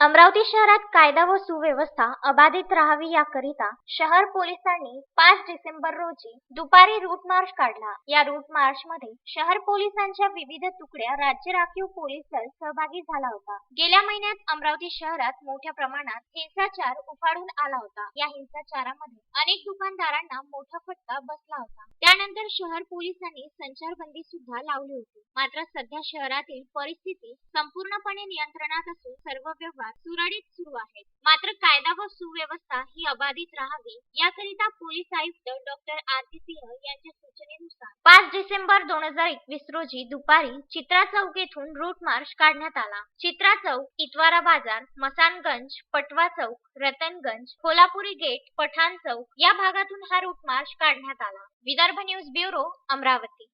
अमरावती शहरात कायदा व सुव्यवस्था अबाधित राहावी याकरिता शहर पोलिसांनी पाच डिसेंबर रोजी दुपारी रूट मार्च काढला. या रूट मार्च मध्ये शहर पोलिसांच्या विविध तुकड्या राज्य राखीव पोलीस दल सहभागी झाला होता. गेल्या महिन्यात अमरावती शहरात मोठ्या प्रमाणात हिंसाचार उफाडून आला होता. या हिंसाचारामध्ये अनेक दुकानदारांना मोठा फटका बसला होता. त्यानंतर शहर पोलिसांनी संचारबंदी सुद्धा लावली होती. मात्र सध्या शहरातील परिस्थिती संपूर्णपणे नियंत्रणात असून सर्व व्यवहार सुरळीत सुरू आहेत. मात्र कायदा व सुव्यवस्था ही अबाधित राहावी याकरिता पोलीस आयुक्त डॉक्टर आरती सिंह यांच्या सूचनेनुसार पाच डिसेंबर दोन हजार एकवीस रोजी दुपारी चित्रा चौक येथून रूट मार्च काढण्यात आला. चित्रा चौक इतवारा बाजार मसानगंज पटवा चौक रतनगंज कोल्हापुरी गेट पठाण चौक या भागातून हा रूट मार्च काढण्यात आला. Vidarbha news bureau Amravati.